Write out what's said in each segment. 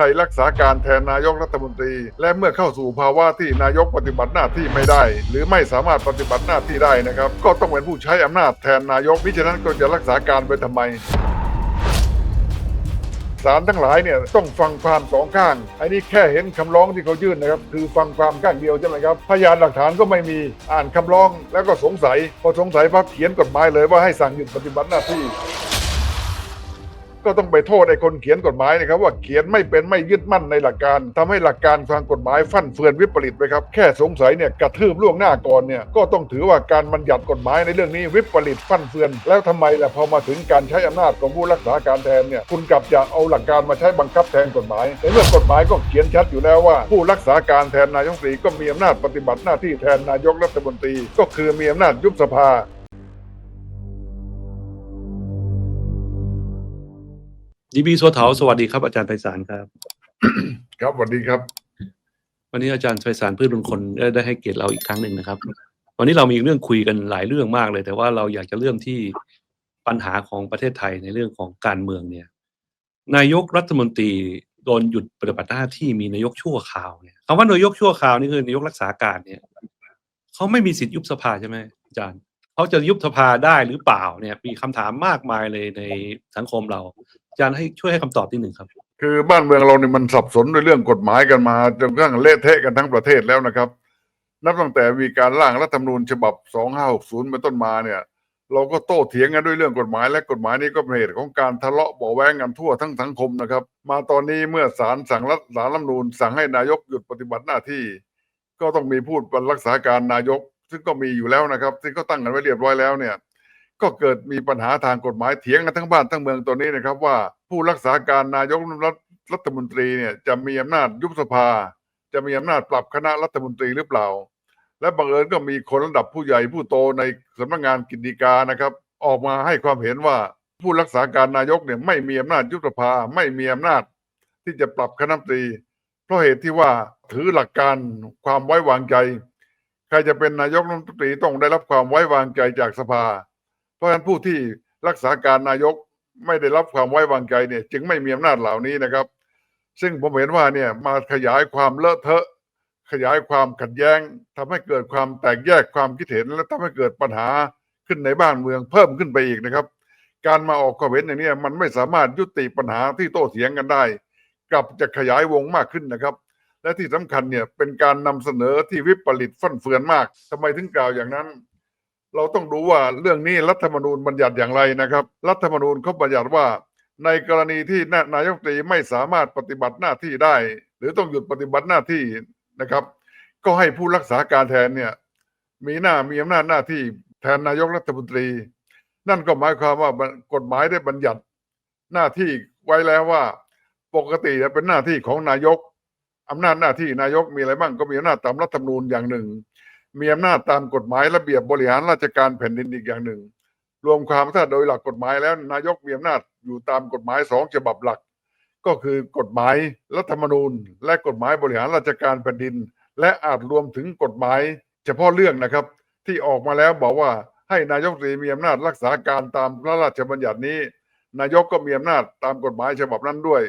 ใครรักษาการแทนนายกรัฐมนตรี และเมื่อเข้าสู่ภาวะที่นายกปฏิบัติหน้าที่ไม่ได้ หรือไม่สามารถปฏิบัติหน้าที่ได้นะครับ ก็ต้องเป็นผู้ใช้อำนาจแทนนายกมิฉะนั้นก็จะรักษาการไปทำไมศาลทั้งหลายเนี่ยต้องฟังความสองข้าง อันนี้แค่เห็นคำร้องที่เขายื่นนะครับ คือฟังความข้างเดียวใช่ไหมครับ พยานหลักฐานก็ไม่มีอ่านคำร้องแล้วก็สงสัย พอสงสัยปั๊บเขียนกฎหมายเลยว่าให้สั่งหยุดปฏิบัติหน้าที่ ก็ต้องไปโทษไอ้คนเขียนกฎหมายนะครับว่าเขียนไม่เป็นไม่ยึดมั่นในหลักการทำให้หลักการทางกฎหมายฟั่นเฟือนวิปริตไปครับแค่สงสัยเนี่ยกระทืบล่วงหน้าก่อนเนี่ยก็ต้องถือว่าการบัญญัติกฎหมายในเรื่องนี้วิปริตฟั่นเฟือน แล้วทำไมล่ะพอมาถึงการใช้อำนาจของผู้รักษาการแทนเนี่ยคุณกลับจะเอาหลักการมาใช้บังคับแทนกฎหมายในเมื่อกฎหมายก็เขียนชัดอยู่แล้วว่า ผู้รักษาการแทนนายกรัฐมนตรีก็มีอำนาจปฏิบัติหน้าที่แทนนายกรัฐมนตรี ก็คือมีอำนาจยุบสภา ดีบีสัวเถาสวัสดีครับอาจารย์ไพศาลครับ ครับสวัสดีครับ วันนี้อาจารย์ไพศาลพืชมงคลได้ได้ให้เกียรติเราอีกครั้งหนึ่งนะครับ วันนี้เรามีเรื่องคุยกันหลายเรื่องมากเลย แต่ว่าเราอยากจะเริ่มที่ปัญหาของประเทศไทยในเรื่องของการเมืองเนี่ย นายกรัฐมนตรีโดนหยุดปฏิบัติหน้าที่มีนายกชั่วคราวเนี่ยคำว่านายกชั่วคราวนี่คือนายกรักษาการเนี่ยเขาไม่มีสิทธิ์ยุบสภาใช่ไหมอาจารย์ เขาจะยุบสภาได้หรือเปล่าเนี่ย มีคำถามมากมายเลยในสังคมเราอาจารย์ให้ช่วยให้คำตอบที่หนึ่งครับ คือบ้านเมืองเราเนี่ยมันสับสนในเรื่องกฎหมายกันมาจนกระทั่งเละเทะกันทั้งประเทศแล้วนะครับ นับตั้งแต่มีการร่างรัฐธรรมนูญฉบับ 2560เป็นต้นมาเนี่ยเราก็โต้เถียงกันด้วยเรื่องกฎหมายและกฎหมายนี้ก็เป็นเหตุของการทะเลาะเบาะแว้งกันทั่วทั้งสังคมนะครับ มาตอนนี้เมื่อศาลสั่งรัฐศาลรัฐธรรมนูญสั่งให้นายกหยุดปฏิบัติหน้าที่ ก็ต้องมีผู้รักษาการนายก ซึ่งก็มีอยู่แล้วนะครับ ซึ่งก็ตั้งกันไว้เรียบร้อยแล้วเนี่ย ก็เกิดมีปัญหาทางกฎหมายเถียงกันทั้งบ้านทั้งเมืองตัวนี้นะครับ ว่าผู้รักษาการนายกรัฐรัฐมนตรีเนี่ยจะมีอำนาจยุบสภา จะมีอำนาจปรับคณะรัฐมนตรีหรือเปล่า และบังเอิญก็มีคนระดับผู้ใหญ่ผู้โตในสำนักงานกิจดีกานะครับ ออกมาให้ความเห็นว่าผู้รักษาการนายกเนี่ยไม่มีอำนาจยุบสภาไม่มีอำนาจ ที่จะปรับคณะรัฐมนตรี เพราะเหตุที่ว่าถือหลักการความไว้วางใจ ใครจะเป็นนายกรัฐมนตรีต้องได้รับความไว้วางใจจากสภา เพราะฉะนั้นผู้ที่รักษาการนายกไม่ได้รับความไว้วางใจเนี่ย จึงไม่มีอำนาจเหล่านี้นะครับ ซึ่งผมเห็นว่าเนี่ยมาขยายความเลอะเทอะ ขยายความขัดแย้งทำให้เกิดความแตกแยกความคิดเห็น และทำให้เกิดปัญหาขึ้นในบ้านเมืองเพิ่มขึ้นไปอีกนะครับ การมาออกความเห็นอย่างนี้มันไม่สามารถยุติปัญหาที่โต้เถียงกันได้ กลับจะขยายวงมากขึ้นนะครับ และที่สำคัญเนี่ยเป็นการนำเสนอที่วิปริตฟั่นเฟือนมากทำไมถึงกล่าวอย่างนั้น เราต้องดูว่าเรื่องนี้รัฐธรรมนูญบัญญัติอย่างไรนะครับ รัฐธรรมนูญเขาบัญญัติว่า ในกรณีที่นายกตรีไม่สามารถปฏิบัติหน้าที่ได้ หรือต้องหยุดปฏิบัติหน้าที่นะครับ ก็ให้ผู้รักษาการแทนเนี่ยมีหน้ามีอำนาจหน้าที่แทนนายกรัฐมนตรี นั่นก็หมายความว่ากฎหมายได้บัญญัติหน้าที่ไว้แล้วว่า ปกติเป็นหน้าที่ของนายก อำนาจหน้าที่นายกมีอะไรบ้างก็มีอำนาจตามรัฐธรรมนูญอย่างหนึ่ง มีอำนาจตามกฎหมายระเบียบบริหารราชการแผ่นดินอีกอย่างหนึ่ง รวมความถ้าโดยหลักกฎหมายแล้ว นายกมีอำนาจอยู่ตามกฎหมายสองฉบับหลัก ก็คือกฎหมายรัฐธรรมนูญ และกฎหมายบริหารราชการแผ่นดิน และอาจรวมถึงกฎหมาย เฉพาะเรื่องนะครับ ที่ออกมาแล้วบอกว่าให้นายกรีมีอำนาจรักษาการตามพระราชบัญญัตินี้ นายกก็มีอำนาจตามกฎหมายฉบับนั้นด้วย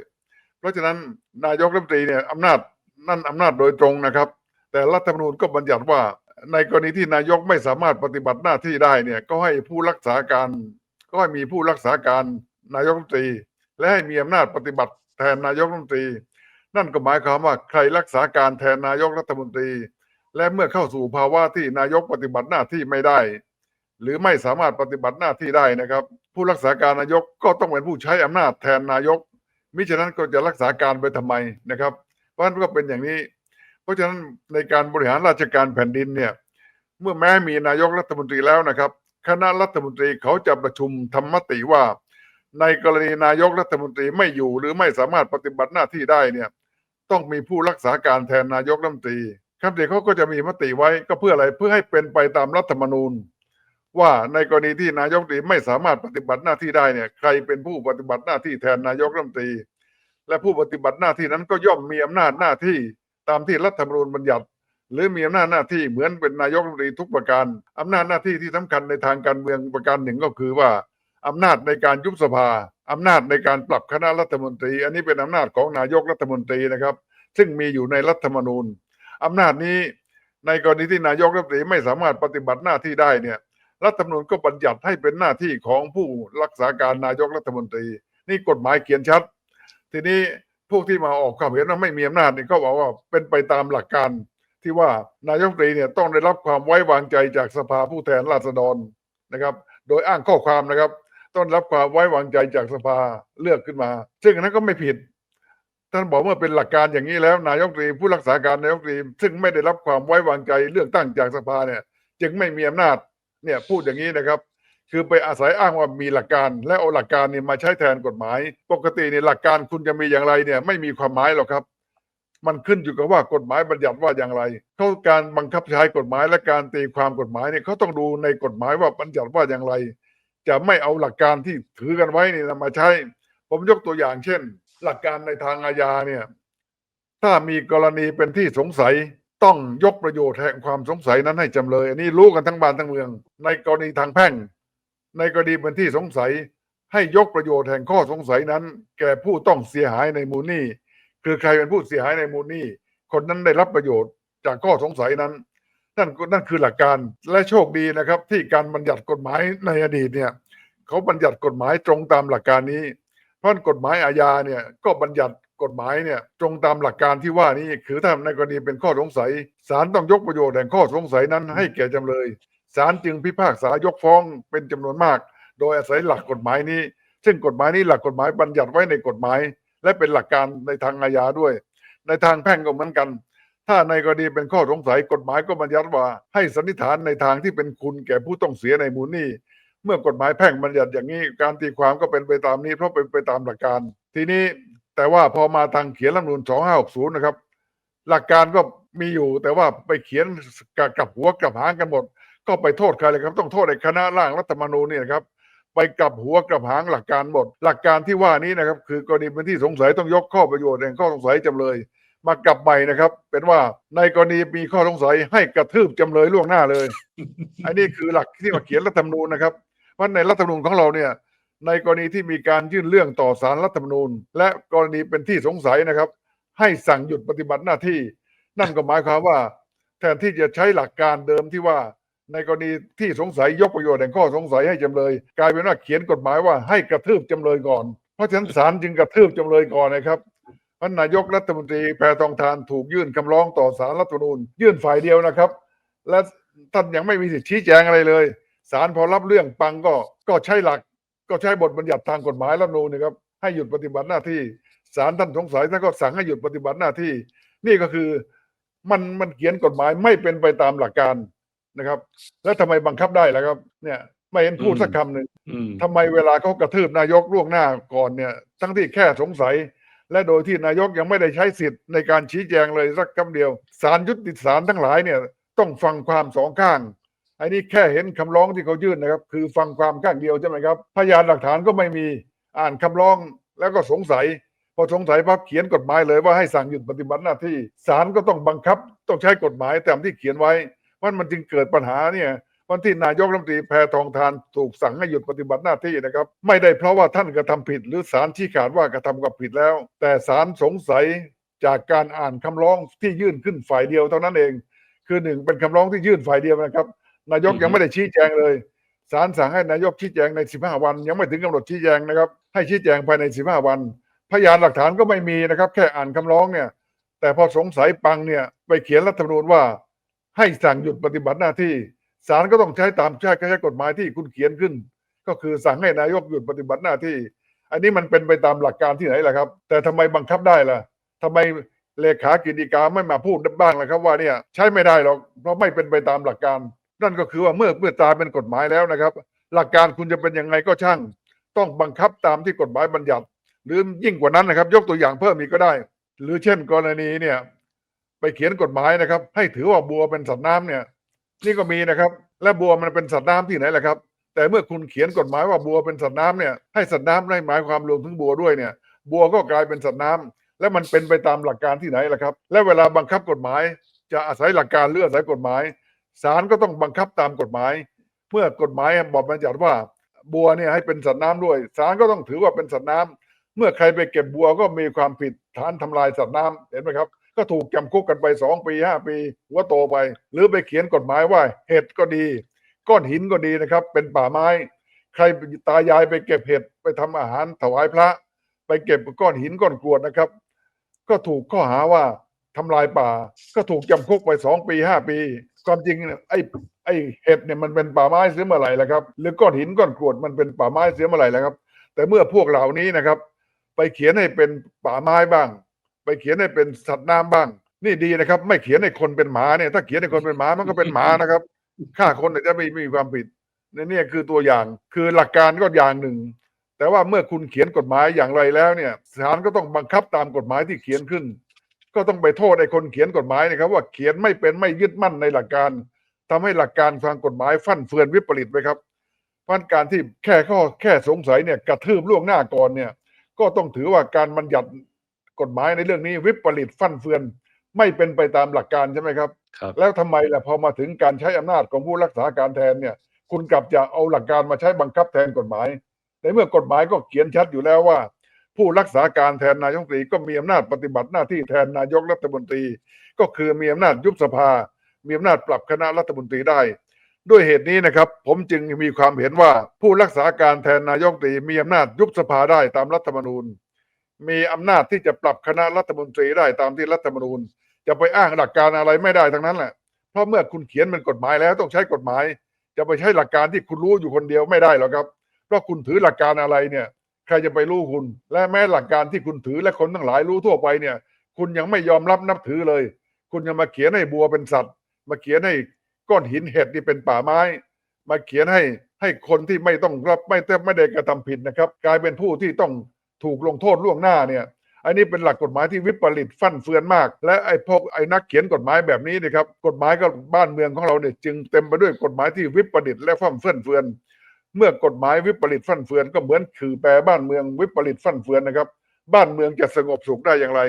เพราะฉะนั้นนายกรัฐมนตรีเนี่ยอำนาจนั่นอำนาจโดยตรงนะครับ แต่รัฐธรรมนูญก็บัญญัติว่า ในกรณีที่นายกไม่สามารถปฏิบัติหน้าที่ได้เนี่ยก็ให้ผู้รักษาการ ก็ให้มีผู้รักษาการนายกรัฐมนตรี และให้มีอำนาจปฏิบัติแทนนายกรัฐมนตรี นั่นก็หมายความว่าใครรักษาการแทนนายกรัฐมนตรี และเมื่อเข้าสู่ภาวะที่นายกปฏิบัติหน้าที่ไม่ได้ หรือไม่สามารถปฏิบัติหน้าที่ได้นะครับ ผู้รักษาการนายกก็ต้องเป็นผู้ใช้อำนาจแทนนายก มิฉะนั้นก็จะรักษาการไปทำไมนะครับ เพราะฉะนั้นก็เป็นอย่างนี้ เพราะฉะนั้นในการบริหารราชการแผ่นดินเนี่ยเมื่อแม้มีนายกรัฐมนตรีแล้วนะครับ คณะรัฐมนตรีเขาจะประชุมทำมติว่า ในกรณีนายกรัฐมนตรีไม่อยู่หรือไม่สามารถปฏิบัติหน้าที่ได้เนี่ยต้องมีผู้รักษาการแทนนายกรัฐมนตรีครับเด็กเขาก็จะมีมติไว้ก็เพื่ออะไรเพื่อให้เป็นไปตามรัฐธรรมนูญ ว่าในกรณีที่นายกรัฐมนตรีไม่สามารถปฏิบัติหน้าที่ได้เนี่ยใครเป็นผู้ปฏิบัติหน้าที่แทนนายกรัฐมนตรี และผู้ปฏิบัติหน้าที่นั้นก็ย่อมมีอำนาจหน้าที่ตามที่รัฐธรรมนูญบัญญัติ หรือมีอำนาจหน้าที่เหมือนเป็นนายกรัฐมนตรีทุกประการอำนาจหน้าที่ที่สำคัญในทางการเมืองประการหนึ่งก็คือว่าอำนาจในการยุบสภาอำนาจในการปรับคณะรัฐมนตรี อันนี้เป็นอำนาจของนายกรัฐมนตรีนะครับ ซึ่งมีอยู่ในรัฐธรรมนูญอำนาจนี้ในกรณีที่นายกรัฐมนตรีไม่สามารถปฏิบัติหน้าที่ได้เนี่ย รัฐธรรมนูญก็บัญญัติให้เป็นหน้าที่ของผู้รักษาการนายกรัฐมนตรี นี่กฎหมายเขียนชัด ทีนี้พวกที่มาออกความเห็นว่าไม่มีอำนาจนี่ก็บอกว่าเป็นไปตามหลักการที่ว่านายกรัฐมนตรีเนี่ยต้องได้รับความไว้วางใจจากสภาผู้แทนราษฎรนะครับ โดยอ้างข้อความนะครับต้องรับความไว้วางใจจากสภาเลือกขึ้นมา ซึ่งอันนั้นก็ไม่ผิด ท่านบอกเมื่อเป็นหลักการอย่างนี้แล้ว นายกรัฐมนตรีผู้รักษาการนายกรัฐมนตรีซึ่งไม่ได้รับความไว้วางใจเลือกตั้งจากสภาเนี่ย จึงไม่มีอำนาจ เนี่ยพูดอย่างนี้นะครับ คือไปอาศัยอ้างว่ามีหลักการ และเอาหลักการนี่มาใช้แทนกฎหมาย ปกติเนี่ยหลักการคุณจะมีอย่างไรเนี่ยไม่มีความหมายหรอกครับ มันขึ้นอยู่กับว่ากฎหมายบัญญัติว่าอย่างไรเขาการบังคับใช้กฎหมายและการตีความกฎหมายเนี่ยเขาต้องดูในกฎหมายว่าบัญญัติว่าอย่างไร จะไม่เอาหลักการที่ถือกันไว้นี่นมาใช้ ผมยกตัวอย่างเช่น หลักการในทางอาญาเนี่ยถ้ามีกรณีเป็นที่สงสัย ต้องยกประโยชน์แห่งความสงสัยนั้นให้จำเลย อันนี้รู้กันทั้งบ้านทั้งเมือง ในกรณีทางแพ่ง ในกรณีเป็นที่สงสัย ให้ยกประโยชน์แห่งข้อสงสัยนั้น แก่ผู้ต้องเสียหายในมูลหนี้คือใครเป็นผู้เสียหายในมูลหนี้คนนั้นได้รับประโยชน์จากข้อสงสัยนั้น นั่นก็นั่นคือหลักการและโชคดีนะครับ ที่การบัญญัติกฎหมายในอดีตเนี่ยเขาบัญญัติกฎหมายตรงตามหลักการนี้ เพราะกฎหมายอาญาเนี่ยก็บัญญัติ กฎหมายเนี่ยตรงตามหลักการที่ว่านี้คือถ้าในกรณีเป็นข้อสงสัยศาลต้องยกประโยชน์แห่งข้อสงสัยนั้นให้แก่จำเลยศาลจึงพิพากษายกฟ้องเป็นจำนวนมาก โดยอาศัยหลักกฎหมายนี้ ซึ่งกฎหมายนี้หลักกฎหมายบัญญัติไว้ในกฎหมาย และเป็นหลักการในทางอาญาด้วย ในทางแพ่งก็เหมือนกัน ถ้าในกรณีเป็นข้อสงสัยกฎหมายก็บัญญัติว่า ให้สันนิษฐานในทางที่เป็นคุณแก่ผู้ต้องเสียในมูลนี้เมื่อกฎหมายแพ่งบัญญัติอย่างนี้การตีความก็เป็นไปตามนี้เพราะเป็นไปตามหลักการ ทีนี้ แต่ว่าพอมาทางเขียนรัฐธรรมนูญ2560นะครับ หลักการก็มีอยู่แต่ว่าไปเขียนกับกบหัวกับหางกันหมด ก็ไปโทษใครเลยครับ ต้องโทษในคณะร่างรัฐธรรมนูญนี่นะครับ ไปกับหัวกับหางหลักการหมด หลักการที่ว่านี้นะครับ คือกรณีเป็นที่สงสัยต้องยกข้อประโยชน์แห่งข้อสงสัยจำเลย มากลับใหม่นะครับ เป็นว่าในกรณีมีข้อสงสัยให้กระทืบจำเลยล่วงหน้าเลย อันนี้คือหลักที่มาเขียนรัฐธรรมนูญนะครับเพราในรัฐธรรมนูญของเราเนี่ย ในกรณีที่มีการยื่นเรื่องต่อสารรัฐธรรมนูญ และกรณีเป็นที่สงสัยนะครับ ให้สั่งหยุดปฏิบัติหน้าที่ นั่นก็หมายความว่า แทนที่จะใช้หลักการเดิมที่ว่า ในกรณีที่สงสัยยกประโยชน์แห่งข้อสงสัยให้จำเลย กลายเป็นว่าเขียนกฎหมายว่าให้กระทืบจำเลยก่อน เพราะฉะนั้นศาลจึงกระทืบจำเลยก่อนนะครับท่านนายกรัฐมนตรีแพรทองทานถูกยื่นคำร้องต่อสารรัฐธรรมนูญ ยื่นฝ่ายเดียวนะครับ และท่านยังไม่มีสิทธิชี้แจงอะไรเลยศาลพอรับเรื่องปังก็ก็ใช้หลัก ก็ใช้บทบัญญัติทางกฎหมายรัฐธรรมนูญนะครับให้หยุดปฏิบัติหน้าที่ศาลท่านสงสัยท่านก็สั่งให้หยุดปฏิบัติหน้าที่ นี่ก็คือมันมันเขียนกฎหมายไม่เป็นไปตามหลักการนะครับ แล้วทำไมบังคับได้ล่ะครับ เนี่ยไม่เห็นพูดสักคำหนึ่งอืมทำไมเวลาเขากระทืบนายกล่วงหน้าก่อนเนี่ย ทั้งที่แค่สงสัย และโดยที่นายกยังไม่ได้ใช้สิทธิ์ในการชี้แจงเลยสักคำเดียวศาลยุติศาลทั้งหลายเนี่ย ต้องฟังความสองข้าง อันนี้แค่เห็นคำร้องที่เขายื่นนะครับ คือฟังความข้างเดียวใช่ไหมครับ พยานหลักฐานก็ไม่มีอ่านคำร้องแล้วก็สงสัย พอสงสัยพับเขียนกฎหมายเลยว่าให้สั่งหยุดปฏิบัติหน้าที่ศาลก็ต้องบังคับ ต้องใช้กฎหมายตามที่เขียนไว้เพรามันจึงเกิดปัญหาเนี่ยวันที่นายกรัฐมนตรีแพทองทานถูกสั่งให้หยุดปฏิบัติหน้าที่นะครับ ไม่ได้เพราะว่าท่านกระทำผิด หรือศาลชี้ขาดว่ากระทำกับผิดแล้ว แต่ศาลสงสัยจากการอ่านคำร้องที่ยื่นขึ้นฝ่ายเดียวเท่านั้นเอง คือหนึ่งเป็นคำร้องที่ยื่นฝ่ายเดียวนะครับ นายกยังไม่ได้ชี้แจงเลยศาลสั่งให้นายกชี้แจงใน 15 วัน ยังไม่ถึงกำหนดชี้แจงนะครับ ให้ชี้แจงภายใน 15 วัน พยานหลักฐานก็ไม่มีนะครับ แค่อ่านคำร้องเนี่ย แต่พอสงสัยปังเนี่ยไปเขียนรัฐธรรมนูญว่า ให้สั่งหยุดปฏิบัติหน้าที่ศาลก็ต้องใช้ตามใช้ใช้กฎหมายที่คุณเขียนขึ้น ก็คือสั่งให้นายกหยุดปฏิบัติหน้าที่ อันนี้มันเป็นไปตามหลักการที่ไหนล่ะครับ แต่ทำไมบังคับได้ล่ะทำไมเลขากิจการไม่มาพูดบ้างล่ะครับว่าเนี่ยใช้ไม่ได้หรอกเพราะไม่เป็นไปตามหลักการ นั่นก็คือว่าเมื่อเมื่อตายเป็นกฎหมายแล้วนะครับ หลักการคุณจะเป็นยังไงก็ช่าง ต้องบังคับตามที่กฎหมายบัญญัติ หรือยิ่งกว่านั้นนะครับ ยกตัวอย่างเพิ่มอีกก็ได้ หรือเช่นกรณีเนี่ย ไปเขียนกฎหมายนะครับ ให้ถือว่าบัวเป็นสัตว์น้ำเนี่ย นี่ก็มีนะครับ และบัวมันเป็นสัตว์น้ำที่ไหนล่ะครับ แต่เมื่อคุณเขียนกฎหมายว่าบัวเป็นสัตว์น้ำเนี่ยให้สัตว์น้ำได้หมายความรวมถึงบัวด้วยเนี่ย บัวก็กลายเป็นสัตว์น้ำและมันเป็นไปตามหลักการที่ไหนล่ะครับ และเวลาบังคับกฎหมาย จะอาศัยหลักการหรืออาศัยกฎหมาย ศาลก็ต้องบังคับตามกฎหมาย เมื่อกฎหมายบอกบัญญัติว่า บัวเนี่ยให้เป็นสัตว์น้ำด้วยศาลก็ต้องถือว่าเป็นสัตว์น้ำเมื่อใครไปเก็บบัวก็มีความผิดฐานทำลายสัตว์น้ำเห็นไหมครับ ก็ถูกจำคุกกันไปสองปีห้าปีหัวโตไป หรือไปเขียนกฎหมายว่าเห็ดก็ดี ก้อนหินก็ดีนะครับ เป็นป่าไม้ ใครตายายไปเก็บเห็ดไปทำอาหารถวายพระ ไปเก็บก้อนหินก้อนกรวดนะครับ ก็ถูกข้อหาว่าทำลายป่า ก็ถูกจำคุกไปสองปีห้าปี ความจริงเนี่ยไอ้ไอ้เห็ดเนี่ยมันเป็นป่าไม้เสียเมื่อไหร่แล้วครับหรือก้อนหินก้อนกรวดมันเป็นป่าไม้เสียเมื่อไหร่แล้วครับ แต่เมื่อพวกเหล่านี้นะครับ ไปเขียนให้เป็นป่าไม้บ้าง ไปเขียนให้เป็นสัตว์น้ำบ้าง นี่ดีนะครับ ไม่เขียนให้คนเป็นหมาเนี่ย ถ้าเขียนให้คนเป็นหมามันก็เป็นหมานะครับฆ่าคนจะไม่ไม่มีความผิดนี่เนี่คือตัวอย่างคือหลักการก็อย่างหนึ่ง แต่ว่าเมื่อคุณเขียนกฎหมายอย่างไรแล้วเนี่ยศาลก็ต้องบังคับตามกฎหมายที่เขียนขึ้น ก็ต้องไปโทษไอ้คนเขียนกฎหมายนะครับว่าเขียนไม่เป็นไม่ยึดมั่นในหลักการทำให้หลักการทางกฎหมายฟั่นเฟือนวิปริตไปครับเพราะฉะนั้นการที่แค่ข้อแค่สงสัยเนี่ยกระทืบล่วงหน้าก่อนเนี่ย ก็ต้องถือว่าการบัญญัติกฎหมายในเรื่องนี้วิปริตฟั่นเฟือน ไม่เป็นไปตามหลักการใช่ไหมครับครับแล้วทำไมล่ะพอมาถึงการใช้อำนาจของผู้รักษาการแทนเนี่ย คุณกลับจะเอาหลักการมาใช้บังคับแทนกฎหมาย ในเมื่อกฎหมายก็เขียนชัดอยู่แล้วว่า ผู้รักษาการแทนนายกรัฐมนตรีก็มีอำนาจปฏิบัติหน้าที่แทนนายกรัฐมนตรี ก็คือมีอำนาจยุบสภา มีอำนาจปรับคณะรัฐมนตรีได้ ด้วยเหตุนี้นะครับ ผมจึงมีความเห็นว่าผู้รักษาการแทนนายกรัฐมนตรี มีอำนาจยุบสภาได้ตามรัฐธรรมนูญ มีอำนาจที่จะปรับคณะรัฐมนตรีได้ตามที่รัฐธรรมนูญ จะไปอ้างหลักการอะไรไม่ได้ทั้งนั้นแหละเพราะเมื่อคุณเขียนเป็นกฎหมายแล้วต้องใช้กฎหมาย จะไปใช้หลักการที่คุณรู้อยู่คนเดียวไม่ได้หรอกครับเพราะคุณถือหลักการอะไรเนี่ย ใครจะไปรู้คุณ และแม้หลักการที่คุณถือและคนทั้งหลายรู้ทั่วไปเนี่ย คุณยังไม่ยอมรับนับถือเลย คุณยังมาเขียนให้บัวเป็นสัตว์ มาเขียนให้ก้อนหินเห็ดนี่เป็นป่าไม้ มาเขียนให้ให้คนที่ไม่ต้องรับไม่ได้ไม่ได้กระทำผิดนะครับ กลายเป็นผู้ที่ต้องถูกลงโทษล่วงหน้าเนี่ยอันนี้เป็นหลักกฎหมายที่วิปริตฟั่นเฟือนมาก และไอ้พวกไอ้นักเขียนกฎหมายแบบนี้นะครับกฎหมายก็บ้านเมืองของเราเนี่ยจึงเต็มไปด้วยกฎหมายที่วิปริตและฟั่นเฟือน เฟือนเมื่อกฎหมายวิปริตฟั่นเฟือนก็เหมือนขื่อแปรบ้านเมืองวิปริตฟั่นเฟือนนะครับ บ้านเมืองจะสงบสุขได้อย่างไร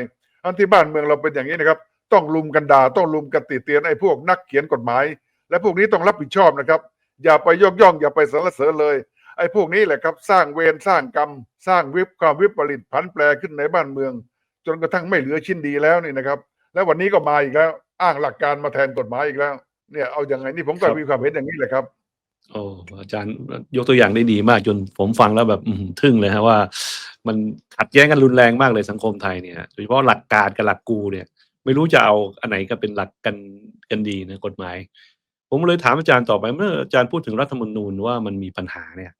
อันที่บ้านเมืองเราเป็นอย่างนี้นะครับ ต้องลุมกันด่าต้องลุมกันติเตียนไอ้พวกนักเขียนกฎหมาย และพวกนี้ต้องรับผิดชอบนะครับ อย่าไปยกย่องอย่าไปสรรเสริญเลย ไอ้พวกนี้แหละครับ สร้างเวรสร้างกรรม สร้างวิปความวิปริตผันแปรขึ้นในบ้านเมือง จนกระทั่งไม่เหลือชิ้นดีแล้วนี่นะครับ แล้ววันนี้ก็มาอีกแล้ว อ้างหลักการมาแทนกฎหมายอีกแล้วเนี่ยเอาอย่างไงนี่ผมก็ครับมีความเห็นอย่างนี้แหละครับ โอ้อาจารย์ยกตัวอย่างได้ดีมากจนผมฟังแล้วแบบอื้อหือทึ่งเลยฮะว่า มันขัดแย้งกันรุนแรงมากเลยสังคมไทยเนี่ยโดยเฉพาะหลักการกับหลักกูเนี่ย ไม่รู้จะเอาอันไหนก็เป็นหลักกันกันดีนะกฎหมาย ผมเลยถามอาจารย์ต่อไปเมื่ออาจารย์พูดถึงรัฐธรรมนูญว่ามันมีปัญหาเนี่ย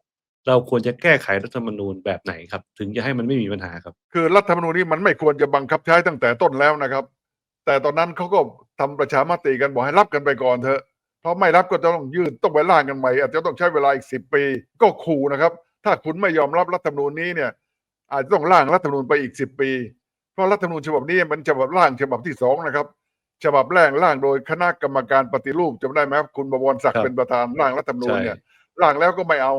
เราควรจะแก้ไขรัฐธรรมนูญแบบไหนครับ ถึงจะให้มันไม่มีปัญหาครับ คือรัฐธรรมนูญนี้มันไม่ควรจะบังคับใช้ตั้งแต่ต้นแล้วนะครับ แต่ตอนนั้นเขาก็ทำประชามติกันบอกให้รับกันไปก่อนเถอะ เพราะไม่รับก็จะต้องยื่นต้องไปร่างกันใหม่ อาจจะต้องใช้เวลาอีกสิบปี ก็ขู่นะครับ ถ้าคุณไม่ยอมรับรัฐธรรมนูญนี้เนี่ยอาจจะต้องร่างรัฐธรรมนูญไปอีกสิบปี เพราะรัฐธรรมนูญฉบับนี้มันฉบับร่างฉบับที่สองนะครับ ฉบับแรกร่างโดยคณะกรรมการปฏิรูปจำได้ไหมครับคุณบวรศักครัดิ์บเป็นประธานร่างรัฐธรรมนูญเนี่ยใช่ร่างแล้วก็ไม่เอา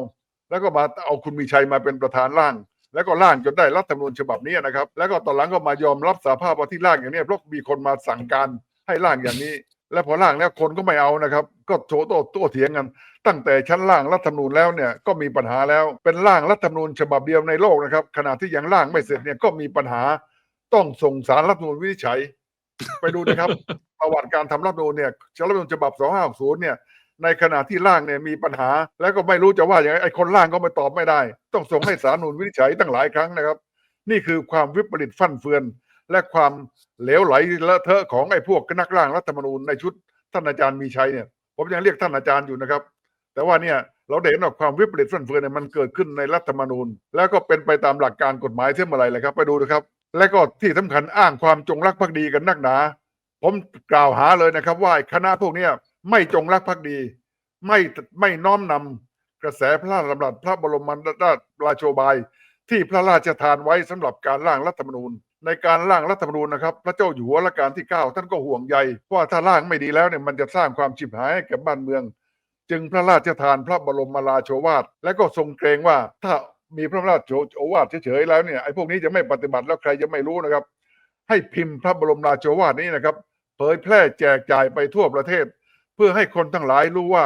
แล้วก็มาเอาคุณมีชัยมาเป็นประธานร่าง แล้วก็ร่างจนได้รัฐธรรมนูญฉบับนี้นะครับ แล้วก็ตอนหลังก็มายอมรับสาภาพว่าที่ร่างอย่างนี้เพราะมีคนมาสั่งการให้ร่างอย่างนี้ แล้วพอร่างแล้วคนก็ไม่เอานะครับ ก็โถโต้โต้เถียงกัน ตั้งแต่ชั้นร่างรัฐธรรมนูญแล้วเนี่ยก็มีปัญหาแล้วเป็นร่างรัฐธรรมนูญฉบับเดียวในโลกนะครับ ขณะที่ยังร่างไม่เสร็จเนี่ยก็มีปัญหาต้องส่งสารรัฐธรรมนูญวินิจฉัย ไปดูนะครับ ประวัติการทำรัฐธรรมนูญเนี่ยรัฐธรรมนูญฉบับ 2560 เนี่ยในขณะที่ร่างเนี่ยมีปัญหา แล้วก็ไม่รู้จะว่าอย่างไรไอ้คนร่างก็ไม่ตอบไม่ได้ ต้องส่งให้สารนูนวินิจฉัยตั้งหลายครั้งนะครับ นี่คือความวิปริตฟั่นเฟือน และความเหลวไหลเลอะเทอะของไอ้พวกนักร่างรัฐธรรมนูญในชุดท่านอาจารย์มีชัยเนี่ยผมยังเรียกท่านอาจารย์อยู่นะครับ แต่ว่าเนี่ยเราได้เห็นว่าความวิปริตฟั่นเฟือนเนี่ยมันเกิดขึ้นในรัฐธรรมนูญ แล้วก็เป็นไปตามหลักการกฎหมายเท่าเมื่อไรเลยครับ ไปดูนะครับ และก็ที่สำคัญอ้างความจงรักภักดีกันนักหนา ผมกล่าวหาเลยนะครับ ว่าคณะพวกเนี้ยไม่จงรักภักดี ไม่ไม่น้อมนำกระแสพระราชดำรัสพระบรมราชโชบาย ที่พระราชทานไว้สำหรับการร่างรัฐธรรมนูญ ในการร่างรัฐธรรมนูญนะครับ พระเจ้าอยู่หัวรัชกาลที่ 9 ท่านก็ห่วงใยว่าถ้าร่างไม่ดีแล้วเนี่ยมันจะสร้างความฉิบหายให้แก่บ้านเมือง จึงพระราชทานพระบรมราโชวาทและก็ทรงเกรงว่าถ้ามีพระราชโอวาทเฉยๆแล้วเนี่ยไอ้พวกนี้จะไม่ปฏิบัติแล้วใครจะไม่รู้นะครับ ให้พิมพ์พระบรมราโชวาทนี้นะครับ เผยแพร่แจกจ่ายไปทั่วประเทศ เพื่อให้คนทั้งหลายรู้ว่า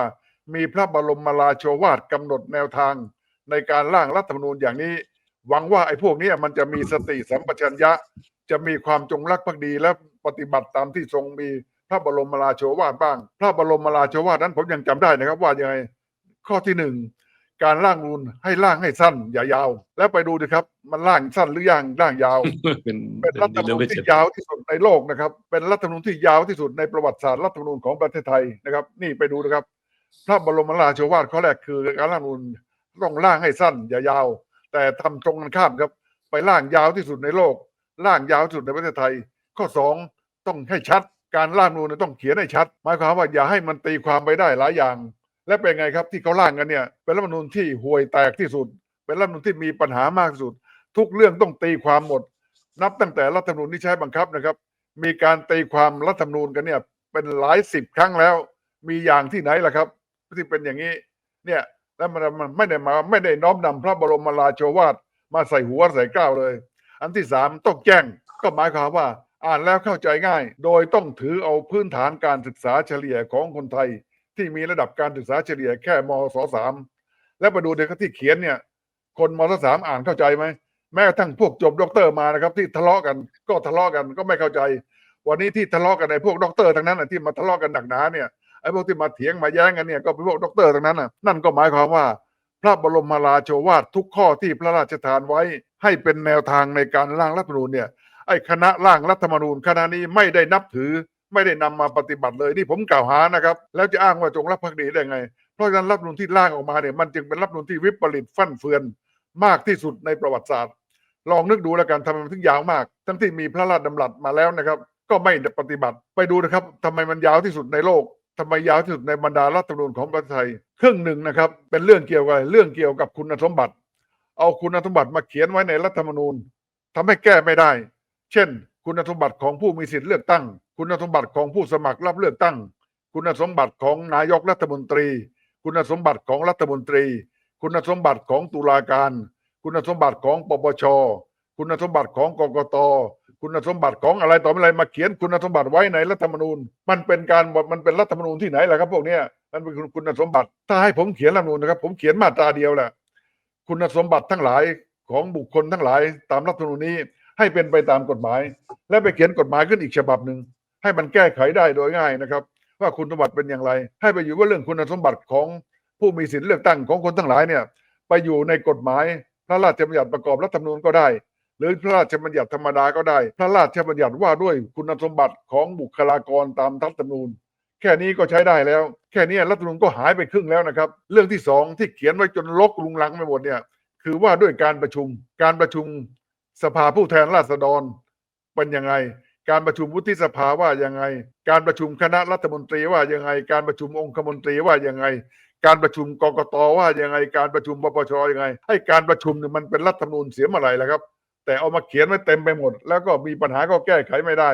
มีพระบรมราโชวาทกำหนดแนวทาง ในการร่างรัฐธรรมนูญอย่างนี้ หวังว่าไอ้พวกเนี้ยมันจะมีสติสัมปชัญญะ จะมีความจงรักภักดีและปฏิบัติตามที่ทรงมีพระบรมราโชวาทบ้าง พระบรมราโชวาทนั้นผมยังจำได้นะครับ ว่ายังไงข้อที่หนึ่งการร่างนูนให้ร่างให้สั้น อย่ายาว แล้วไปดูดิครับ มันร่างสั้นหรือยังร่างยาวเป็นเป็นรัฐธรรมเรื่นูองญไม่เสที่ร็จยาวที่สุดในโลกนะครับ เป็นรัฐธรรมนูญที่ยาวที่สุดในประวัติศาสตร์รัฐธรรมนูญของประเทศไทยนะครับ นี่ไปดูนะครับ พระบรมราโชวาทข้อแรกคือการร่างนูนต้องร่างให้สั้น อย่ายาว แต่ทำตรงกันข้ามครับ ไปร่างยาวที่สุดในโลกร่างยาวที่สุดในประเทศไทย ข้อสองต้องให้ชัด การร่างนูนต้องเขียนให้ชัด หมายความว่าอย่าให้มันตีความไปได้หลายอย่าง และเป็นไงครับที่เขาร่างกันเนี่ยเป็นรัฐธรรมนูญที่ห่วยแตกที่สุด เป็นรัฐธรรมนูญที่มีปัญหามากที่สุด ทุกเรื่องต้องตีความหมด นับตั้งแต่รัฐธรรมนูญที่ใช้บังคับนะครับ มีการตีความรัฐธรรมนูญกันเนี่ยเป็นหลายสิบครั้งแล้ว มีอย่างที่ไหนล่ะครับที่เป็นอย่างนี้เนี่ย แล้วมันไม่ได้มาไม่ได้น้อมนำพระบรมราโชวาทมาใส่หัวใส่ก้าวเลย อันที่สามต้องแจ้งก็หมายความว่า อ่านแล้วเข้าใจง่าย โดยต้องถือเอาพื้นฐานการศึกษาเฉลี่ยของคนไทย ที่มีระดับการศึกษาเฉลี่ยแค่มศสามแล้วไปดูเด็กที่เขียนเนี่ย คนมศสามอ่านเข้าใจไหมแม้กระทั่งพวกจบด็อกเตอร์มานะครับ ที่ทะเลาะกันก็ทะเลาะกันก็ไม่เข้าใจ วันนี้ที่ทะเลาะกันในพวกด็อกเตอร์ทั้งนั้นที่มาทะเลาะกันหนักหนาเนี่ย ไอ้พวกที่มาเถียงมาแย้งกันเนี่ยก็เป็นพวกด็อกเตอร์ทั้งนั้นน่ะนั่นก็หมายความว่า พระบรมราโชวาททุกข้อที่พระราชทานไว้ ให้เป็นแนวทางในการร่างรัฐธรรมนูญเนี่ยไอ้คณะร่างรัฐธรรมนูญคณะนี้ไม่ได้นับถือ ไม่ได้นำมาปฏิบัติเลยนี่ผมกล่าวหานะครับ แล้วจะอ้างว่าจงรักภักดีได้ไง เพราะฉะนั้นรัฐธรรมนูญที่ร่างออกมาเนี่ยมันจึงเป็นรัฐธรรมนูญที่วิปริตฟั่นเฟือนมากที่สุดในประวัติศาสตร์ ลองนึกดูแล้วกันทำไมมันถึงยาวมาก ทั้งที่มีพระราชดำรัสมาแล้วนะครับ ก็ไม่ปฏิบัติไปดูนะครับทำไมมันยาวที่สุดในโลก ทำไมยาวที่สุดในบรรดารัฐธรรมนูญของประเทศไทยครึ่งหนึ่งนะครับ เป็นเรื่องเกี่ยวกับเรื่องเกี่ยวกับคุณสมบัติ เอาคุณสมบัติมาเขียนไว้ในรัฐธรรมนูญทำให้แก้ไม่ได้ เช่น คุณสมบัติของผู้มีสิทธิ์เลือกตั้ง คุณสมบัติของผู้สมัครรับเลือกตั้ง คุณสมบัติของนายกรัฐมนตรี คุณสมบัติของรัฐมนตรี คุณสมบัติของตุลาการ คุณสมบัติของปปช คุณสมบัติของกกต คุณสมบัติของอะไรต่ออะไรมาเขียนคุณสมบัติไว้ในรัฐธรรมนูญ มันเป็นการมันเป็นรัฐธรรมนูญที่ไหนล่ะครับพวกเนี้ยมันเป็นคุณสมบัติถ้าให้ผมเขียนรัฐธรรมนูญนะครับ ผมเขียนมาตราเดียวแหละคุณสมบัติทั้งหลายของบุคคลทั้งหลายตามรัฐธรรมนูญนี้ให้เป็นไปตามกฎหมาย และไปเขียนกฎหมายขึ้นอีกฉบับหนึ่งให้มันแก้ไขได้โดยง่ายนะครับ ว่าคุณสมบัติเป็นอย่างไร ให้ไปอยู่ว่าเรื่องคุณสมบัติของผู้มีสิทธิเลือกตั้งของคนทั้งหลายเนี่ยไปอยู่ในกฎหมายพระราชบัญญัติประกอบรัฐธรรมนูญก็ได้ หรือพระราชบัญญัติธรรมดาก็ได้ พระราชบัญญัติว่าด้วยคุณสมบัติของบุคลากรตามรัฐธรรมนูญแค่นี้ก็ใช้ได้แล้ว แค่นี้รัฐธรรมนูญก็หายไปครึ่งแล้วนะครับ เรื่องที่สองที่เขียนไว้จนลกลุงลังไปหมดเนี่ยคือว่าด้วยการประชุม การประชุมสภาผู้แทนราษฎรเป็นยังไง การประชุมวุฒิสภาว่ายังไง การประชุมคณะรัฐมนตรีว่ายังไง การประชุมองคมนตรีว่ายังไง การประชุมกกตว่ายังไง การประชุมปปชยังไง ให้การประชุมเนี่ยมันเป็นรัฐธรรมนูญเสียเมื่อไหร่แล้วครับ แต่เอามาเขียนไว้เต็มไปหมด แล้วก็มีปัญหาก็แก้ไขไม่ได้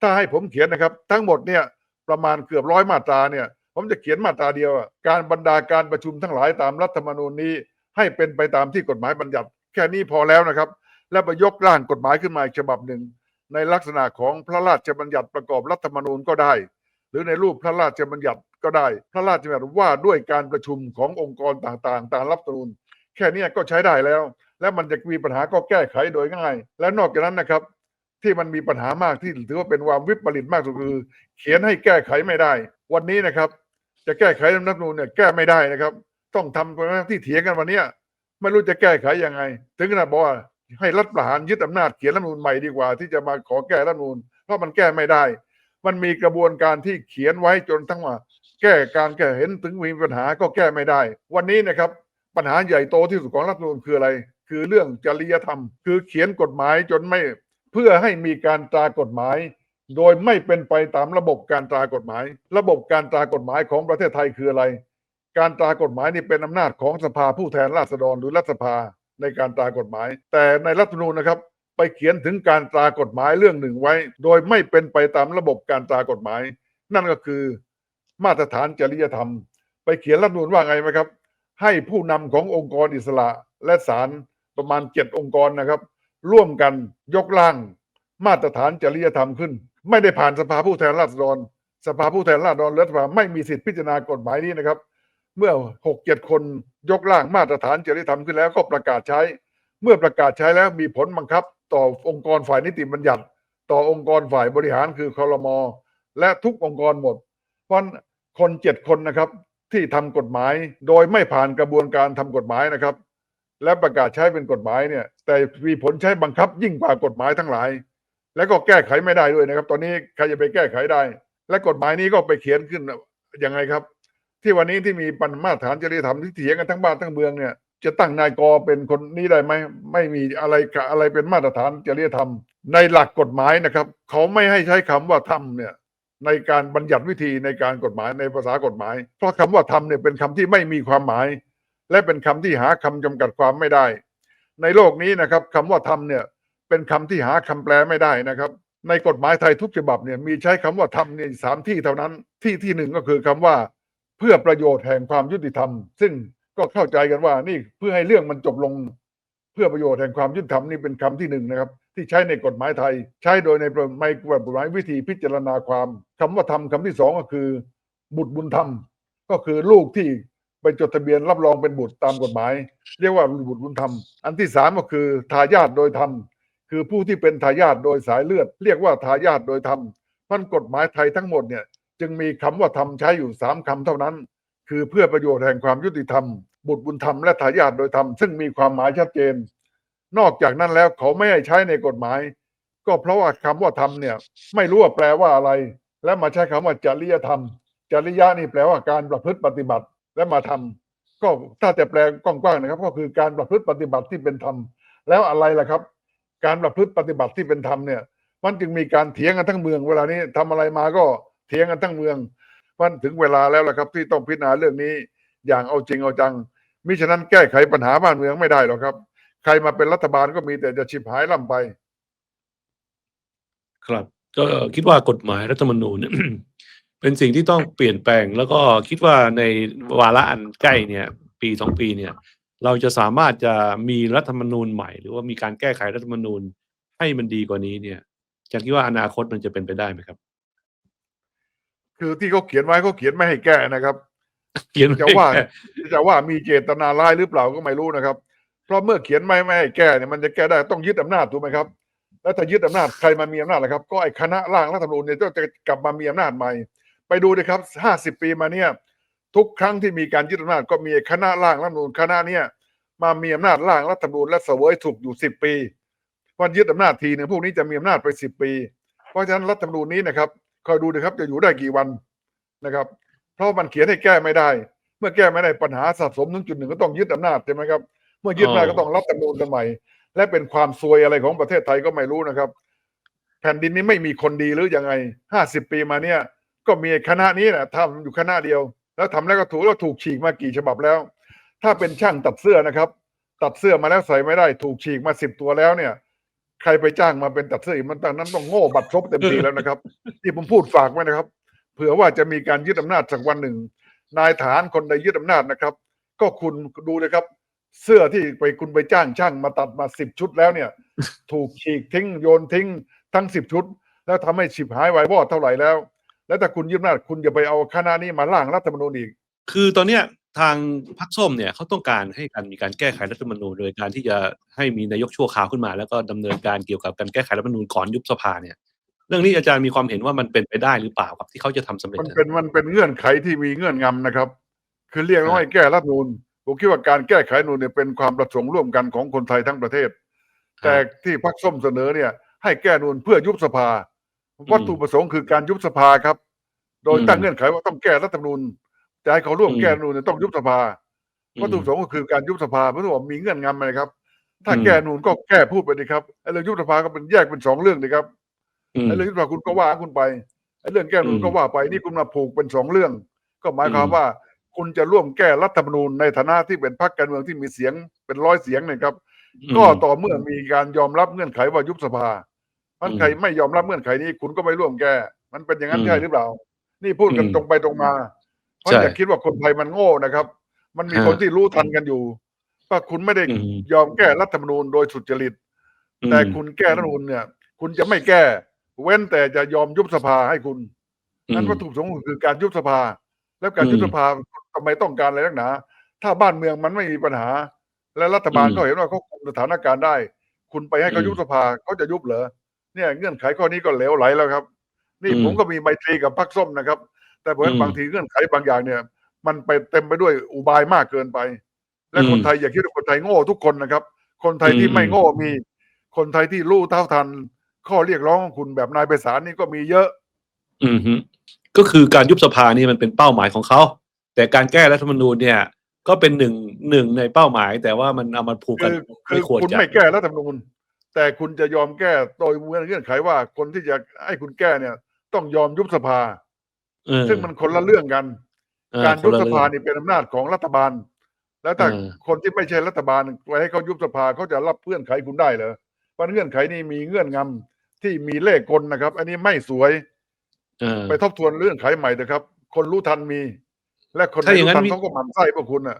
ถ้าให้ผมเขียนนะครับ ทั้งหมดเนี่ยประมาณเกือบร้อยมาตราเนี่ยผมจะเขียนมาตราเดียว การบรรดาการประชุมทั้งหลายตามรัฐธรรมนูญนี้ ให้เป็นไปตามที่กฎหมายบัญญัติ แค่นี้พอแล้วนะครับ แล้วไปยกร่างกฎหมายขึ้นมาอีกฉบับหนึ่ง ในลักษณะของพระราชบัญญัติประกอบรัฐธรรมนูญก็ได้ หรือในรูปพระราชบัญญัติก็ได้ พระราชบัญญัติว่าด้วยการประชุมขององค์กรต่างๆ ตามรัฐธรรมนูญแค่นี้ก็ใช้ได้แล้ว และมันจะมีปัญหาก็แก้ไขโดยง่าย และนอกจากนั้นนะครับ ที่มันมีปัญหามากที่ถือว่าเป็นความวิปริตมากสุดคือ เขียนให้แก้ไขไม่ได้ วันนี้นะครับ จะแก้ไขรัฐธรรมนูญเนี่ยแก้ไม่ได้นะครับ ต้องทำไปที่เถียงกันวันนี้ไม่รู้จะแก้ไขยังไง ถึงขนาดบอกว่าให้รัฐประหารยึดอำนาจเขียนรัฐธรรมนูญใหม่ดีกว่า ที่จะมาขอแก้รัฐธรรมนูญเพราะมันแก้ไม่ได้ มันมีกระบวนการที่เขียนไว้จนทั้งว่า แก้การแก้เห็นถึงมีปัญหาก็แก้ไม่ได้ วันนี้นะครับ ปัญหาใหญ่โตที่สุดของรัฐธรรมนูญคืออะไร คือเรื่องจริยธรรม คือเขียนกฎหมายจนไม่เพื่อให้มีการตรากฎหมาย โดยไม่เป็นไปตามระบบการตรากฎหมาย ระบบการตรากฎหมายของประเทศไทยคืออะไร การตรากฎหมายนี่เป็นอำนาจของสภาผู้แทนราษฎรหรือรัฐสภาในการตรากฎหมาย แต่ในรัฐธรรมนูญนะครับไปเขียนถึงการตรากฎหมายเรื่องหนึ่งไว้ โดยไม่เป็นไปตามระบบการตรากฎหมาย นั่นก็คือมาตรฐานจริยธรรม ไปเขียนรัฐธรรมนูญว่าไงไหมครับ ให้ผู้นำขององค์กรอิสระและศาล ประมาณเจ็ดองค์กรนะครับ ร่วมกันยกร่างมาตรฐานจริยธรรมขึ้น ไม่ได้ผ่านสภาผู้แทนราษฎร สภาผู้แทนราษฎรและสภาไม่มีสิทธิพิจารณากฎหมายนี้นะครับ เมื่อหกเจ็ดคนยกร่างมาตรฐานจริยธรรมขึ้นแล้วก็ประกาศใช้ เมื่อประกาศใช้แล้วมีผลบังคับ ต่อองค์กรฝ่ายนิติบัญญัติ ต่อองค์กรฝ่ายบริหารคือคอรมอและทุกองค์กรหมด เพราะคนเจ็ดคนนะครับที่ทำกฎหมายโดยไม่ผ่านกระบวนการทำกฎหมายนะครับ และประกาศใช้เป็นกฎหมายเนี่ย แต่มีผลใช้บังคับยิ่งกว่ากฎหมายทั้งหลาย แล้วก็แก้ไขไม่ได้ด้วยนะครับ ตอนนี้ใครจะไปแก้ไขได้ และกฎหมายนี้ก็ไปเขียนขึ้นยังไงครับ ที่วันนี้ที่มีปัญมาตรฐานจริยธรรมที่เถียงกันทั้งบ้านทั้งเมืองเนี่ยจะตั้งนายกเป็นคนนี้ได้ไหมไม่มีอะไรอะไรเป็นมาตรฐานจริยธรรม ในหลักกฎหมายนะครับ เขาไม่ให้ใช้คำว่าทำเนี่ยในการบัญญัติวิธีในการกฎหมายในภาษากฎหมาย เพราะคำว่าทำเนี่ยเป็นคำที่ไม่มีความหมาย และเป็นคำที่หาคำจำกัดความไม่ได้ ในโลกนี้นะครับคำว่าทำเนี่ยเป็นคำที่หาคำแปลไม่ได้นะครับ ในกฎหมายไทยทุกฉบับเนี่ยมีใช้คำว่าทำเนี่ยสามที่เท่านั้นที่ที่หนึ่งก็คือคำว่าเพื่อประโยชน์แห่งความยุติธรรม ซึ่งก็เข้าใจกันว่านี่เพื่อให้เรื่องมันจบลง เพื่อประโยชน์แห่งความยุติธรรมนี่เป็นคำที่หนึ่งนะครับ ที่ใช้ในกฎหมายไทย ใช้โดยในในกฎหมายวิธีพิจารณาความคำว่าธรรมคำที่สองก็คือ บุตรบุญธรรม ก็คือลูกที่ ไปจดทะเบียนรับรองเป็นบุตรตามกฎหมาย เรียกว่าบุตรบุญธรรม อันที่สามก็คือทายาทโดยธรรม คือผู้ที่เป็นทายาทโดยสายเลือด เรียกว่าทายาทโดยธรรมพันกฎหมายไทยทั้งหมดเนี่ยจึงมีคำว่าธรรมใช้อยู่สามคำเท่านั้น คือเพื่อประโยชน์แห่งความยุติธรรม บุตรบุญธรรมและทายาทโดยธรรมซึ่งมีความหมายชัดเจน นอกจากนั้นแล้วเขาไม่ให้ใช้ในกฎหมาย ก็เพราะว่าคำว่าธรรมเนี่ยไม่รู้ว่าแปลว่าอะไร และมาใช้คำว่าจริยธรรม จริยะนี่แปลว่าการประพฤติปฏิบัติ และมาทำก็ถ้าจะแปลกว้างๆนะครับ ก็คือการประพฤติปฏิบัติที่เป็นธรรม แล้วอะไรล่ะครับ การประพฤติปฏิบัติที่เป็นธรรมเนี่ย มันจึงมีการเถียงกันทั้งเมือง เวลานี้ทำอะไรมาก็เถียงกันทั้งเมืองมันถึงเวลาแล้วล่ะครับ ที่ต้องพิจารณาเรื่องนี้ อย่างเอาจริงเอาจังมิฉะนั้นแก้ไขปัญหาบ้านเมืองไม่ได้หรอกครับ ใครมาเป็นรัฐบาลก็มีแต่จะชิบหายล่ำไป ครับ ก็คิดว่ากฎหมายรัฐธรรมนูญ เนี่ยเป็นสิ่งที่ต้องเปลี่ยนแปลง แล้วก็คิดว่าในวาระอันใกล้เนี่ย ปีสองปีเนี่ย เราจะสามารถจะมีรัฐธรรมนูญใหม่ หรือว่ามีการแก้ไขรัฐธรรมนูญให้มันดีกว่านี้เนี่ยจะคิดว่าอนาคตมันจะเป็นไปได้ไหมครับ คือที่เขาเขียนไว้เขาเขียนไม่ให้แก้นะครับ เขียนจะว่าจะว่ามีเจตนาร้ายหรือเปล่าก็ไม่รู้นะครับ เพราะเมื่อเขียนไม่ไม่ให้แก้เนี่ยมันจะแก้ได้ต้องยึดอำนาจถูกไหมครับ แล้วถ้ายึดอำนาจใครมามีอำนาจล่ะครับ ก็ไอ้คณะร่างรัฐธรรมนูญเนี่ยก็จะกลับมามีอำนาจใหม่ ไปดูดิครับห้าสิบปีมาเนี่ยทุกครั้งที่มีการยึดอำนาจก็มีคณะร่างรัฐธรรมนูญคณะเนี่ยมามีอำนาจร่างรัฐธรรมนูญและเสวยถูกอยู่สิบปีวันยึดอำนาจทีหนึ่งพวกนี้จะมีอำนาจไปสิบปี เพราะฉะนั้นรัฐธรรมนูญนี้นะครับคอยดูดิครับจะอยู่ได้กี่วันนะครับ เพราะมันเขียนให้แก้ไม่ได้ เมื่อแก้ไม่ได้ปัญหาสะสมถึงจุดหนึ่งก็ต้องยึดอำนาจใช่ไหมครับเมื่อยึดอำนาจก็ต้องรับธรรมนูญกันใหม่ และเป็นความซวยอะไรของประเทศไทยก็ไม่รู้นะครับ แผ่นดินนี้ไม่มีคนดีหรือยังไงห้าสิบปีมาเนี่ย ก็มีคณะนี้แหละทำอยู่คณะเดียว แล้วทำแล้วก็ถูกแล้วถูกฉีกมากี่ฉบับแล้ว ถ้าเป็นช่างตัดเสื้อนะครับ ตัดเสื้อมาแล้วใส่ไม่ได้ ถูกฉีกมาสิบตัวแล้วเนี่ย ใครไปจ้างมาเป็นตัดเสื้ออีกมันตอนนั้นต้องโง่บัดซบเต็มทีแล้วนะครับ ที่ผมพูดฝากไว้นะครับ เผื่อว่าจะมีการยึดอำนาจสักวันหนึ่ง นายทหารคนใดยึดอำนาจนะครับ ก็คุณดูเลยครับเสื้อที่ไปคุณไปจ้างช่างมาตัดมาสิบชุดแล้วเนี่ย ถูกฉีกทิ้งโยนทิ้งทั้งสิบชุด แล้วทำให้ฉิบหายวายวอดเท่าไหร่แล้ว แล้วถ้าคุณยึดอำนาจคุณจะไปเอาคณะนี้มาล่างรัฐธรรมนูญอีก คือตอนเนี้ยทางพรรคส้มเนี่ยเขาต้องการให้การมีการแก้ไขรัฐธรรมนูญโดยการที่จะให้มีนายกชั่วคราวขึ้นมา แล้วก็ดำเนินการเกี่ยวกับการแก้ไขรัฐธรรมนูญก่อนยุบสภาเนี่ย เรื่องนี้อาจารย์มีความเห็นว่ามันเป็นไปได้หรือเปล่าครับที่เขาจะทำสำเร็จมันเป็นมันเป็นเงื่อนไขที่มีเงื่อนงำนะครับ คือเรียกว่าให้แก้รัฐธรรมนูญผมคิดว่าการแก้ไขรัฐธรรมนูญเนี่ยเป็นความประสงค์ร่วมกันของคนไทยทั้งประเทศ แต่ที่พรรคส้มเสนอเนี่ยให้แก้รัฐธรรมนูญเพื่อยุบสภา วัตถุประสงค์คือการยุบสภาครับ โดยตั้งเงื่อนไขว่าต้องแก้รัฐธรรมนูญจะให้เขาร่วมแก้รัฐธรรมนูญเนี่ยต้องยุบสภาวัตถุประสงค์ก็คือการยุบสภาเพราะว่ามีเงื่อนงำอะไรครับ ถ้าแก้รัฐธรรมนูญก็แก้พูดไปดีครับไอ้เรื่องยุบสภาก็เป็นแยกเป็นสองเรื่องดีครับอืมไอ้เรื่องยุบสภาคุณก็ว่าคุณไปไอ้เรื่องแก้รัฐธรรมนูญอืมก็ว่าไปนี่คุณมาผูกเป็นสองเรื่อง ก็หมายความอืมว่า คุณจะร่วมแก้รัฐธรรมนูญในฐานะที่เป็นพรรคการเมืองที่มีเสียงเป็นร้อยเสียงเนยครับ ก็ต่อเมื่อมีการยอมรับเงื่อนไขว่ายุบสภา มันใครไม่ยอมรับเงื่อนไขนี้ คุณก็ไม่ร่วมแก้ มันเป็นอย่างนั้นอืมใช่หรือเปล่า นี่พูดกันอืมตรงไปตรงมา เพราะใช่อย่าคิดว่าคนไทยมันโง่นะครับ มันมีฮะคนที่รู้ทันกันอยู่ว่าคุณไม่ได้อืมยอมแก้รัฐธรรมนูญโดยสุจริตอืมแต่คุณแก้รัฐธรรมนูญเนี่ย คุณจะไม่แก้ เว้นแต่จะยอมยุบสภาให้คุณนั้นวัตถุประสงค์คือการยุบสภา แล้วการยุบอืมสภาทำไมต้องการอะไรนักหนาถ้าบ้านเมืองมันไม่มีปัญหา และรัฐบาลอืมก็เห็นว่าเขาคุมสถานการณ์ได้ คุณไปให้เขาอืมยุบสภาเขาจะยุบเหรอ เนี่ยเงื่อนไขข้อนี้ก็เหลวไหลแล้วครับ นี่อืมผมก็มีไมตรีกับพรรคส้มนะครับ แต่ผมเห็นอืมบางทีเงื่อนไขบางอย่างเนี่ย มันไปเต็มไปด้วยอุบายมากเกินไป และอืมคนไทยอย่าคิดว่าคนไทยโง่ทุกคนนะครับ คนไทยที่อืมไม่โง่มี คนไทยที่รู้เท่าทัน ข้อเรียกร้องของคุณแบบนายไพศาลนี่ก็มีเยอะ อืมฮึก็คือการยุบสภานี่มันเป็นเป้าหมายของเขาแต่การแก้รัฐธรรมนูญเนี่ย ก็เป็นหนึ่งหนึ่งในเป้าหมาย แต่ว่ามันเอามาผูกกัคืนอคืไม่อควรคุณจะไม่แก้รัฐธรรมนูญ แต่คุณจะยอมแก้โดยเงื่อนไขว่าคนที่จะให้คุณแก้เนี่ย ต้องยอมยุบสภาเออซึ่งมันคนละเรื่องกันเออการยุบคนละสภาเรื่องนี่เป็นอำนาจของรัฐบาล แล้วถ้าเออคนที่ไม่ใช่รัฐบาลไปให้เขายุบสภาเขาจะรับเงื่อนไขคุณได้เหรอเพราะเงื่อนไขนี้มีเงื่อนงำที่มีเลขกลนะครับ อันนี้ไม่สวยเออไปทบทวนเรื่องไขใหม่นะครับ คนรู้ทันมี และคนถ้าไม่อย่างรู้นั้นทันวิเขาก็หมั่นไส้พวกคุณอะ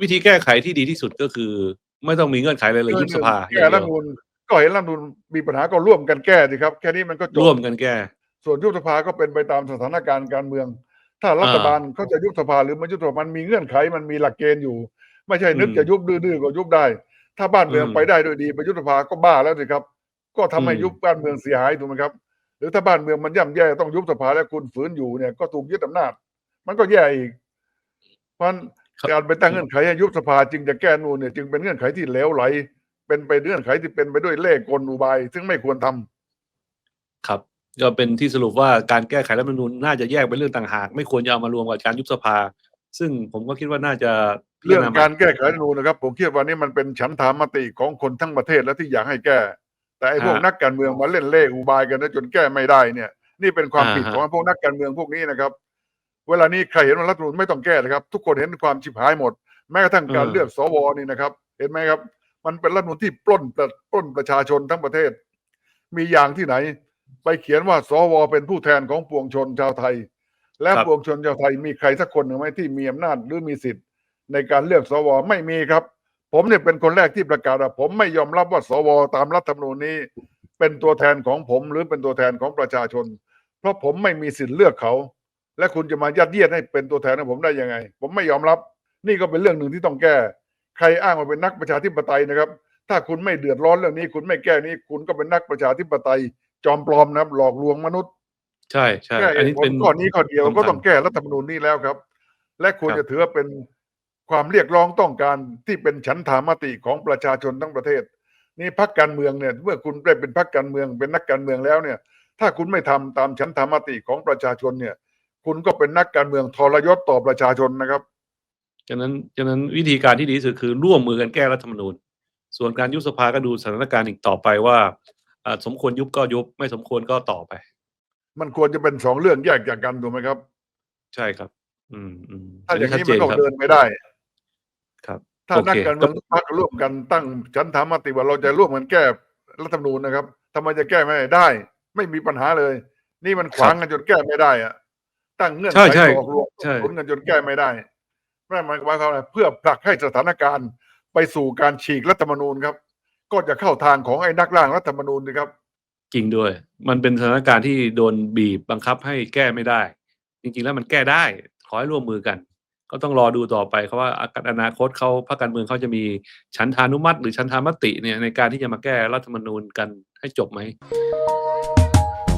วิธีแก้ไขที่ดีที่สุดก็คือ ไม่ต้องมีเงื่อนไขอะไรเลยยุบสภาแก้รัฐธรรมนูญก็เห็นรัฐธรรมนูญมีปัญหาก็ร่วมกันแก้สิครับ แค่นี้มันก็จบร่วมกันแก้ ส่วนยุบสภาก็เป็นไปตามสถานการณ์การเมือง ถ้ารัฐบาลเขาจะยุบสภาหรือไม่ยุบสภามันมีเงื่อนไขมันมีหลักเกณฑ์อยู่ ไม่ใช่นึกอืมจะยุบดื้อๆก็ยุบได้ ถ้าบ้านเมืองอืมไปได้ด้วยดีไปยุบสภาก็บ้าแล้วสิครับ ก็ทำให้อืมยุบบ้านเมืองเสียหายถูกไหมครับ หรือถ้าบ้านเมืองมันย่ำแย่ต้องยุบสภาแล้วคุณฝืนอยู่เนี่ยก็ถูกยึดอำนาจ มันก็แย่อีกเพราะฉะนั้น การไปตั้งเงื่อนไขให้ยุบสภาจึงจะแก้นูนเนี่ยจึงเป็นเงื่อนไขที่เหลวไหล เป็นไปเงื่อนไขที่เป็นไปด้วยเล่ห์กลอุบาย ซึ่งไม่ควรทำครับก็เป็นที่สรุปว่าการแก้ไขรัฐธรรมนูญน่าจะแยกเป็นเรื่องต่างหาก ไม่ควรจะเอามารวมกับการยุบสภา ซึ่งผมก็คิดว่าน่าจะพิเรื่องจณใหม่การแก้ไขรัฐธรรมนูญนะครับ ผมคิดว่านี่มันเป็นฉันทามติของคนทั้งประเทศแล้วที่อยากให้แก้ แต่ไอ้พวกฮะนักการเมืองมาเล่นเล่ห์อุบายกันนะจนแก้ไม่ได้เนี่ย นี่เป็นความอ่าผิดฮะของพวกนักการเมืองพวกนี้นะครับ เวลานี้ใครเห็นว่ารัฐธรรมนูญไม่ต้องแก้นะครับ ทุกคนเห็นความชิบหายหมด แม้กระทั่งการเลือกสวนี่นะครับ เห็นไหมครับ มันเป็นรัฐธรรมนูญที่ปล้นประปล้นประชาชนทั้งประเทศ มีอย่างที่ไหน ไปเขียนว่าสวเป็นผู้แทนของปวงชนชาวไทย และครับ ปวงชนชาวไทยมีใครสักคนหนึ่งไหมที่มีอำนาจหรือมีสิทธิ์ ในการเลือกสวไม่มีครับ ผมเนี่ยเป็นคนแรกที่ประกาศว่าผมไม่ยอมรับว่าสวตามรัฐธรรมนูญนี้ เป็นตัวแทนของผมหรือเป็นตัวแทนของประชาชน เพราะผมไม่มีสิทธิ์เลือกเขา และคุณจะมายัดเยียดให้เป็นตัวแทนของผมได้ยังไง ผมไม่ยอมรับ นี่ก็เป็นเรื่องหนึ่งที่ต้องแก้ ใครอ้างว่าเป็นนักประชาธิปไตยนะครับ ถ้าคุณไม่เดือดร้อนเรื่องนี้ คุณไม่แก้นี้ คุณก็เป็นนักประชาธิปไตย จอมปลอมนะครับ หลอกลวงมนุษย์ ใช่ใช่แก้อันนี้ผลเป็นข้อนี้ข้อเดียวสำคัญก็ต้องแก้รัฐธรรมนูญนี้แล้วครับ และควรครับจะถือว่าเป็นความเรียกร้องต้องการที่เป็นฉันทามติของประชาชนทั้งประเทศ นี่พักการเมืองเนี่ยเมื่อคุณได้เป็นพักการเมืองเป็นนักการเมืองแล้วเนี่ย ถ้าคุณไม่ทำตามฉันทามติของประชาชนเนี่ย คุณก็เป็นนักการเมืองทรยศต่อประชาชนนะครับฉะนั้นฉะนั้นวิธีการที่ดีที่สุดคือร่วมมือกันแก้รัฐธรรมนูญ ส่วนการยุบสภาก็ดูสถานการณ์อีกต่อไปว่าอ่าสมควรยุบก็ยุบไม่สมควรก็ต่อไป มันควรจะเป็นสองเรื่องแยกจากกันถูกไหมครับ ใช่ครับ อืมอืมถ้าอย่างนี้ชัมันเจก็ครับเดินไม่ได้ ครับ ถ้าโอเคนักการเมืองทุกพรรคร่วมกันตั้งฉันทามติว่าเราจะร่วมกันแก้รัฐธรรมนูญนะครับทำไมจะแก้ไม่ได้ ไม่มีปัญหาเลย นี่มันขวางกันจนแก้ไม่ได้อะ ตั้งเงื่อนใช่ไขใช่หลอกลวงใช่ผลกันจนแก้ไม่ได้นั่นหมายความว่าอะไรเพื่อผลักให้สถานการณ์ไปสู่การฉีกรัฐธรรมนูญครับ ก็จะเข้าทางของไอ้นักร่างรัฐธรรมนูญนะครับ จริงด้วย มันเป็นสถานการณ์ที่โดนบีบบังคับให้แก้ไม่ได้ จริงๆแล้วมันแก้ได้ ขอให้ร่วมมือกัน ก็ต้องรอดูต่อไปครับว่าอนาคตเขาพรรคการเมืองเขาจะมีฉันทานุมัติ หรือฉันทามติเนี่ยในการที่จะมาแก้รัฐธรรมนูญกันให้จบไหม